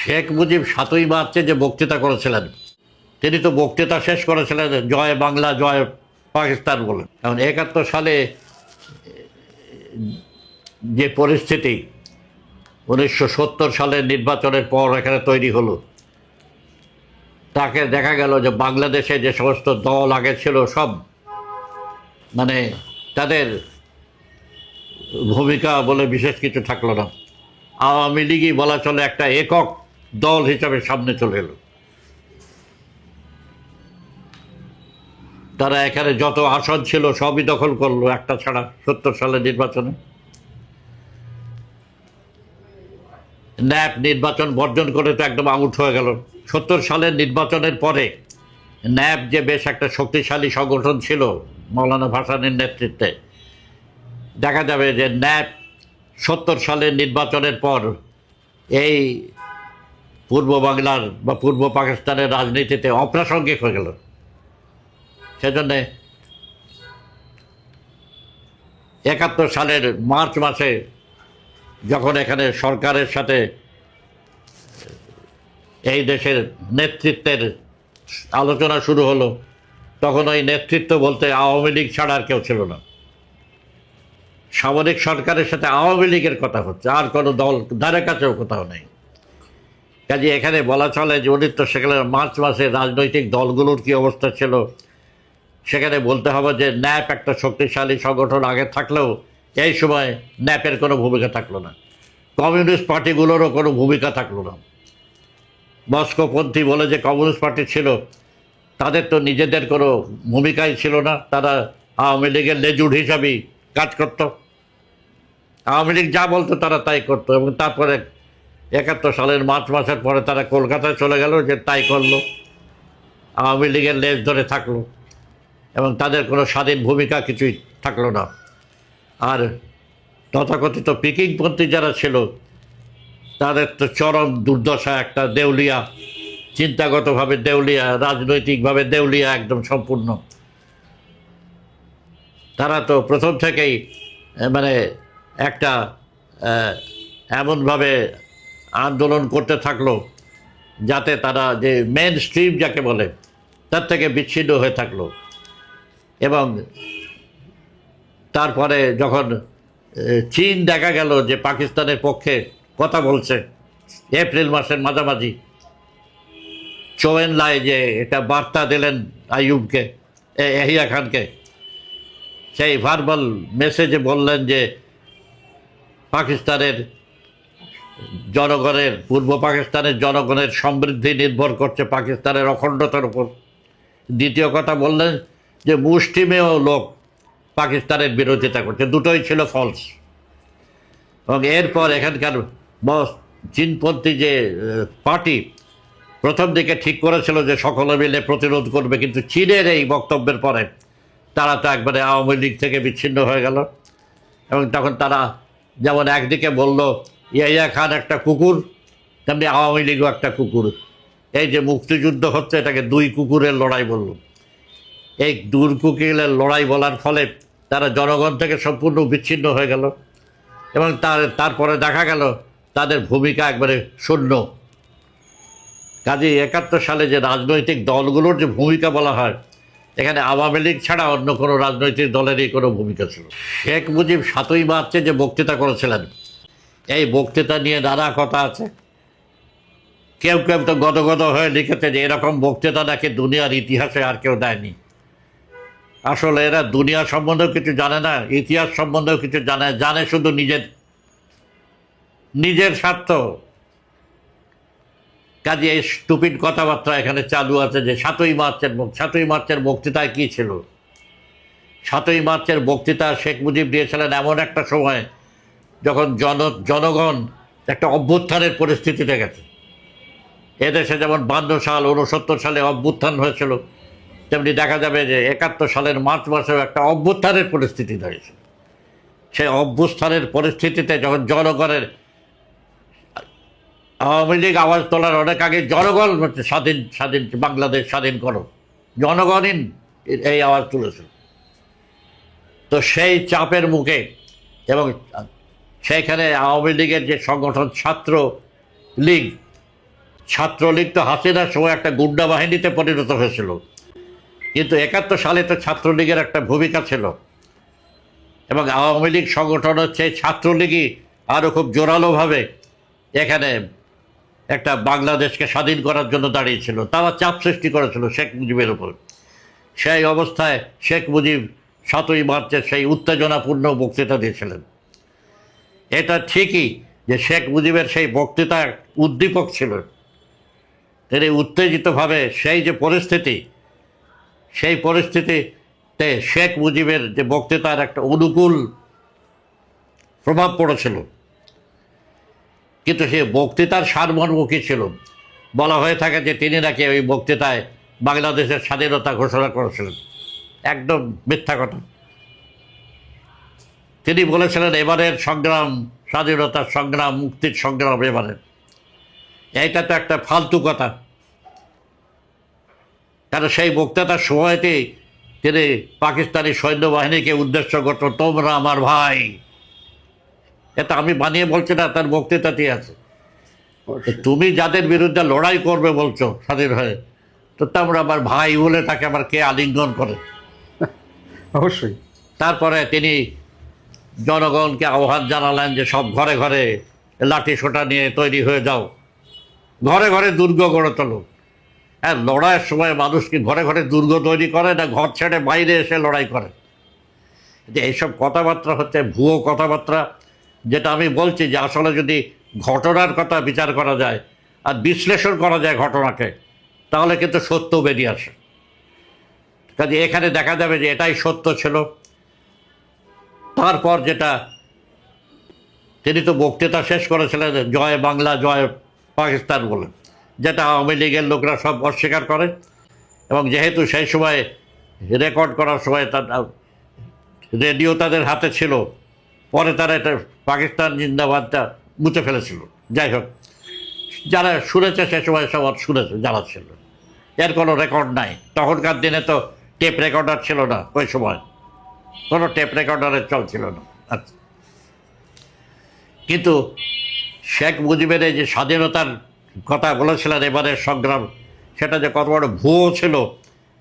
শেখ মুজিব সাতই মার্চে যে বক্তৃতা করেছিলেন, তিনি তো বক্তৃতা শেষ করেছিলেন, জয় বাংলা, জয় পাকিস্তান বলে। এখন একাত্তর সালে যে পরিস্থিতি, উনিশশো সত্তর সালের নির্বাচনের পর এখানে তৈরি হলো, তাকে দেখা গেল যে বাংলাদেশে যে সমস্ত দল আগে ছিল সব মানে তাদের ভূমিকা বলে বিশেষ কিছু থাকল না। আওয়ামী লীগই বলা চলে একটা একক দল হিসাবে সামনে চলে এলো। তারা এখানে যত আসন ছিল সবই দখল করল, একটা ছাড়া সত্তর সালের নির্বাচনে। ন্যাপ নির্বাচন বর্জন করে তো একদম আউট হয়ে গেল। সত্তর সালের নির্বাচনের পরে ন্যাপ যে বেশ একটা শক্তিশালী সংগঠন ছিল মৌলানা ভাসানের নেতৃত্বে, দেখা যাবে যে ন্যাপ সত্তর সালের নির্বাচনের পর এই পূর্ব বাংলার বা পূর্ব পাকিস্তানের রাজনীতিতে অপ্রাসঙ্গিক হয়ে গেল। সেজন্যে একাত্তর সালের মার্চ মাসে যখন এখানে সরকারের সাথে এই দেশের নেতৃত্বের আলোচনা শুরু হলো, তখন ওই নেতৃত্ব বলতে আওয়ামী লীগ ছাড়া আর কেউ ছিল না। সামরিক সরকারের সাথে আওয়ামী লীগের কথা হচ্ছে, আর কোনো দল ধারে কাছেও কোথাও নেই। কাজে এখানে বলা চলে যে উনি তো সেখানে মার্চ মাসে রাজনৈতিক দলগুলোর কি অবস্থা ছিল? সেখানে বলতে হবে যে ন্যাপ একটা শক্তিশালী সংগঠন আগে থাকলেও এই সময় ন্যাপের কোনো ভূমিকা থাকল না। কমিউনিস্ট পার্টিগুলোরও কোনো ভূমিকা থাকল না। মস্কোপন্থী বলে যে কমিউনিস্ট পার্টি ছিল, তাদের তো নিজেদের কোনো ভূমিকাই ছিল না। তারা আওয়ামী লীগের লেজুর হিসাবেই কাজ করত। আওয়ামী লীগ যা বলতো তারা তাই করতো এবং তারপরে একাত্তর সালের মার্চ মাসের পরে তারা কলকাতায় চলে গেল, যে তাই করল। আওয়ামী লীগের লেজ ধরে থাকল এবং তাদের কোনো স্বাধীন ভূমিকা কিছুই থাকল না। আর তথাকথিত পিকিংপন্থী যারা ছিল, তাদের তো চরম দুর্দশা, একটা দেউলিয়া, চিন্তাগতভাবে দেউলিয়া, রাজনৈতিকভাবে দেউলিয়া একদম সম্পূর্ণ। তারা তো প্রথম থেকেই মানে একটা এমনভাবে আন্দোলন করতে থাকল, যাতে তারা যে মেন স্ট্রিম যাকে বলে, তার থেকে বিচ্ছিন্ন হয়ে থাকল। এবং তারপরে যখন চীন দেখা গেল যে পাকিস্তানের পক্ষে কথা বলছে, এপ্রিল মাসের মাঝামাঝি, চোয়েন লাই যে এটা বার্তা দিলেন আইয়ুবকে এহিয়া খানকে, সেই ভার্বাল মেসেজে বললেন যে পাকিস্তানের জনগণের, পূর্ব পাকিস্তানের জনগণের সমৃদ্ধি নির্ভর করছে পাকিস্তানের অখণ্ডতার উপর। দ্বিতীয় কথা বললেন যে, মুষ্টিমেয় লোক পাকিস্তানের বিরোধিতা করছে। দুটোই ছিল ফলস এবং এরপর এখানকার চীনপন্থী যে পার্টি প্রথম দিকে ঠিক করেছিল যে, সকলে মিলে প্রতিরোধ করবে, কিন্তু চীনের এই বক্তব্যের পরে তারা তো একবারে আওয়ামী লীগ থেকে বিচ্ছিন্ন হয়ে গেল। এবং তখন তারা যেমন একদিকে বলল ইয়াইয়া খান একটা কুকুর, তেমনি আওয়ামী লীগও একটা কুকুর। এই যে মুক্তিযুদ্ধ হচ্ছে, এটাকে দুই কুকুরের লড়াই বলল। এই দুই কুকুরের লড়াই বলার ফলে তারা জনগণ থেকে সম্পূর্ণ বিচ্ছিন্ন হয়ে গেল এবং তার, তারপরে দেখা গেল তাদের ভূমিকা একবারে শূন্য। কাজে একাত্তর সালে যে রাজনৈতিক দলগুলোর যে ভূমিকা বলা হয়, এখানে আওয়ামী লীগ ছাড়া অন্য কোনো রাজনৈতিক দলেরই কোনো ভূমিকা ছিল শেখ মুজিব সাতই মার্চে যে বক্তৃতা করেছিলেন এই বক্তৃতা নিয়ে নানা কথা আছে। কেউ কেউ তো গদগদ হয়ে লিখেছে যে এরকম বক্তৃতা নাকি দুনিয়ার ইতিহাসে আর কেউ দেয়নি। আসলে এরা দুনিয়া সম্বন্ধেও কিছু জানে না, ইতিহাস সম্বন্ধেও কিছু জানে জানে শুধু নিজের নিজের স্বার্থ। কাজে এই স্টুপিড কথাবার্তা এখানে চালু আছে যে সাতই মার্চের সাতই মার্চের বক্তৃতায় কী ছিল? সাতই মার্চের বক্তৃতা শেখ মুজিব দিয়েছিলেন এমন একটা সময় যখন জন, জনগণ একটা অভ্যুত্থানের পরিস্থিতিতে গেছে। এদেশে যেমন বান্ন সাল উনসত্তর সালে অভ্যুত্থান হয়েছিল, তেমনি দেখা যাবে যে একাত্তর সালের মার্চ মাসেও একটা অভ্যুত্থানের পরিস্থিতি দাঁড়িয়েছে সেই অভ্যুত্থানের পরিস্থিতিতে যখন জনগণের আওয়ামী লীগ আওয়াজ তোলার অনেক আগে জনগণ হচ্ছে স্বাধীন স্বাধীন বাংলাদেশ স্বাধীন করো, জনগণই এই আওয়াজ তুলেছিল তো সেই চাপের মুখে এবং সেইখানে আওয়ামী লীগের যে সংগঠন ছাত্র লীগ ছাত্রলীগ তো হাসিনার সময় একটা গুন্ডা বাহিনীতে পরিণত হয়েছিল। কিন্তু একাত্তর সালে তো ছাত্রলীগের একটা ভূমিকা ছিল। এবং আওয়ামী লীগ সংগঠন হচ্ছে ছাত্রলীগই আরও খুব জোরালোভাবে এখানে একটা বাংলাদেশকে স্বাধীন করার জন্য দাঁড়িয়েছিল। তারা চাপ সৃষ্টি করেছিল শেখ মুজিবের উপর। সেই অবস্থায় শেখ মুজিব সাতই মার্চের সেই উত্তেজনাপূর্ণ বক্তৃতা দিয়েছিলেন। এটা ঠিকই যে শেখ মুজিবের সেই বক্তৃতা উদ্দীপক ছিল। তিনি উত্তেজিতভাবে সেই যে পরিস্থিতি, সেই পরিস্থিতিতে শেখ মুজিবের যে বক্তৃতার একটা অনুকূল প্রভাব পড়েছিল। কিন্তু সেই বক্তৃতার সারমর্ম কী ছিল? বলা হয়ে থাকে যে তিনি নাকি ওই বক্তৃতায় বাংলাদেশের স্বাধীনতা ঘোষণা করেছিলেন। একদম মিথ্যা কথা। তিনি বলেছিলেন এবারের সংগ্রাম স্বাধীনতার সংগ্রাম মুক্তির সংগ্রাম এবারের। এইটা তো একটা ফালতু কথা। কারণ সেই বক্তৃতার সময়তেই তিনি পাকিস্তানি সৈন্যবাহিনীকে উদ্দেশ্য করত তোমরা আমার ভাই। এটা আমি বানিয়ে বলছি না তার বক্তৃতাতেই আছে। তুমি যাদের বিরুদ্ধে লড়াই করবে বলছো স্বাধীন হয়ে তো তোমরা আমার ভাই বলে তাকে আমার কে আলিঙ্গন করে? অবশ্যই। তারপরে তিনি জনগণকে আহ্বান জানালেন যে সব ঘরে ঘরে লাঠি সোটা নিয়ে তৈরি হয়ে যাও। ঘরে ঘরে দুর্গ গড়ে তোলো। হ্যাঁ লড়াইয়ের সময় মানুষ কি ঘরে ঘরে দুর্গ তৈরি করে না ঘর ছেড়ে বাইরে এসে লড়াই করে? যে এইসব কথাবার্তা হচ্ছে ভুয়ো কথাবার্তা, যেটা আমি বলছি যে আসলে যদি ঘটনার কথা বিচার করা যায় আর বিশ্লেষণ করা যায় ঘটনাকে, তাহলে কিন্তু সত্য বেরিয়ে আসে। কাজে এখানে দেখা যাবে যে এটাই সত্য ছিল। তারপর যেটা তিনি তো বক্তৃতা শেষ করেছিলেন, জয় বাংলা, জয় পাকিস্তান বলে যেটা আওয়ামী লীগের লোকরা সব অস্বীকার করে। এবং যেহেতু সেই সময় রেকর্ড করার সময় তার, রেডিও তাদের হাতে ছিল, পরে তারা এটা পাকিস্তান জিন্দাবাদটা মুছে ফেলেছিল। যাই হোক, যারা শুনেছে সে সময় সব শুনেছে যারা ছিল। এর কোনো রেকর্ড নাই। তখনকার দিনে তো টেপ রেকর্ডার ছিল না ওই সময়। কোনো টেপ রেকর্ডারের চল ছিল না। আচ্ছা। কিন্তু শেখ মুজিবের এই যে স্বাধীনতার কথা বলেছিলেন এবারের সংগ্রাম, সেটা যে কত বড় ভুয়ো ছিল,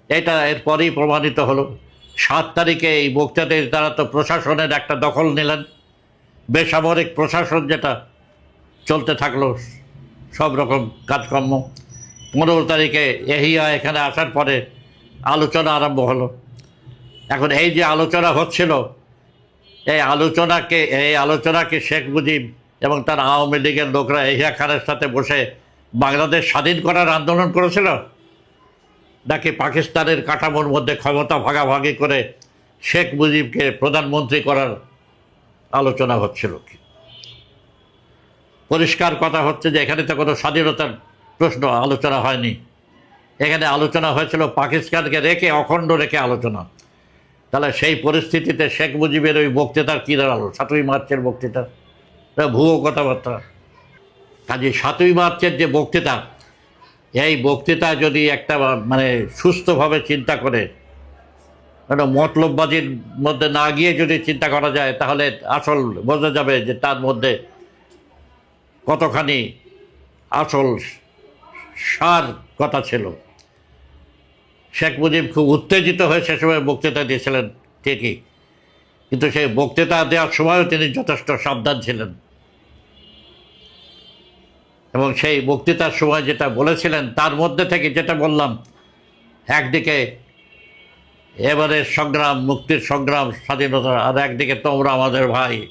এটা এরপরেই প্রমাণিত হলো। সাত তারিখে এই বক্তৃতাতে তারা তো প্রশাসনের একটা দখল নিলেন। বেসামরিক প্রশাসন যেটা, চলতে থাকল, সব রকম কাজকর্ম। পনেরো তারিখে এহিয়া এখানে আসার পরে আলোচনা আরম্ভ হলো। এখন এই যে আলোচনা হচ্ছিল, এই আলোচনাকে এই আলোচনাকে শেখ মুজিব এবং তার আওয়ামী লীগের লোকরা এহিয়া খানের সাথে বসে বাংলাদেশ স্বাধীন করার আন্দোলন করেছিল? নাকি পাকিস্তানের কাঠামোর মধ্যে ক্ষমতা ভাগাভাগি করে শেখ মুজিবকে প্রধানমন্ত্রী করার আলোচনা হচ্ছিল কি? পরিষ্কার কথা হচ্ছে যে এখানে তো কোনো স্বাধীনতার প্রশ্ন, আলোচনা হয়নি। এখানে আলোচনা হয়েছিল পাকিস্তানকে রেখে, অখণ্ড রেখে আলোচনা। তাহলে সেই পরিস্থিতিতে শেখ মুজিবের ওই বক্তৃতার কী দাঁড়াল? সাতই মার্চের বক্তৃতা। ভুয়ো কথাবার্তা। কাজে সাতই মার্চের যে বক্তৃতা, এই বক্তৃতা যদি একটা মানে সুস্থভাবে চিন্তা করে একটা মতলববাজির মধ্যে না গিয়ে যদি চিন্তা করা যায়, তাহলে আসল বোঝা যাবে যে তার মধ্যে কতখানি আসল সার কথা ছিল। শেখ মুজিব খুব উত্তেজিত হয়ে সে সময় বক্তৃতা দিয়েছিলেন ঠিকই। কিন্তু সেই বক্তৃতা দেওয়ার সময়ও তিনি যথেষ্ট সাবধান ছিলেন। এবং সেই বক্তৃতার সময় যেটা বলেছিলেন, তার মধ্যে থেকে যেটা বললাম, একদিকে এবারের সংগ্রাম, মুক্তির সংগ্রাম, স্বাধীনতা, আর একদিকে তোমরা আমাদের ভাই।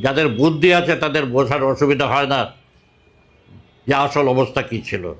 যাদের বুদ্ধি আছে তাদের বোঝার অসুবিধা হয় না যে আসল অবস্থা কী ছিল।